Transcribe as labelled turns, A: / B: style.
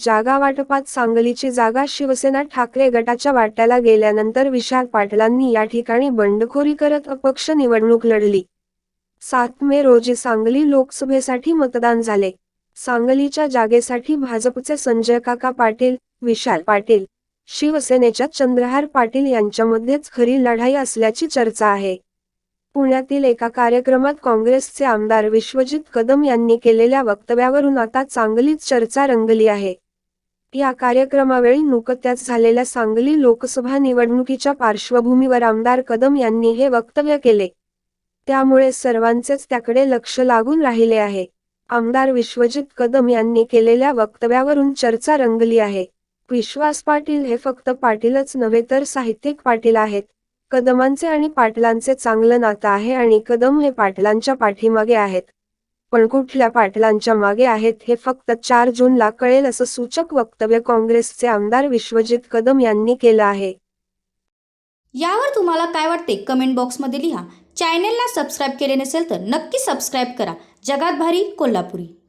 A: जागा वाटपात सांगलीची जागा शिवसेना ठाकरे गटाच्या वाट्याला गेल्यानंतर विशाल पाटलांनी या ठिकाणी बंडखोरी करत अपक्ष निवडणूक लढली. सात मे रोजी सांगली लोकसभेसाठी मतदान झाले. सांगलीच्या जागेसाठी भाजपचे संजय काका पाटील विशाल पाटील शिवसेनेच्या चंद्रहार पाटील यांच्यामध्येच खरी लढाई असल्याची चर्चा आहे. पुण्यातील एका कार्यक्रमात काँग्रेसचे आमदार विश्वजित कदम यांनी केलेल्या वक्तव्यावरून आता चांगलीच चर्चा रंगली आहे. या कार्यक्रमावेळी नुकत्याच झालेल्या सांगली लोकसभा निवडणुकीच्या पार्श्वभूमीवर आमदार कदम यांनी हे वक्तव्य केले. त्यामुळे सर्वांचेच त्याकडे लक्ष लागून राहिले आहे. आमदार विश्वजित कदम यांनी केलेल्या वक्तव्यावरून चर्चा रंगली आहे. विश्वास पाटील हे फक्त पाटीलच नव्हे तर साहित्यिक पाटील आहेत. कदमांचे आणि पाटलांचे चांगलं नातं आहे आणि कदम हे पाटलांच्या पाठीमागे आहेत. पण कुठल्या पाटलांच्या मागे आहेत हे फक्त चार जूनला कळेल असं सूचक वक्तव्य काँग्रेसचे आमदार विश्वजित कदम यांनी केलं आहे.
B: यावर तुम्हाला काय वाटते? कमेंट बॉक्समध्ये लिहा. चॅनेलला सबस्क्राईब केले नसेल तर नक्की सबस्क्राईब करा. जगात भारी कोल्हापुरी.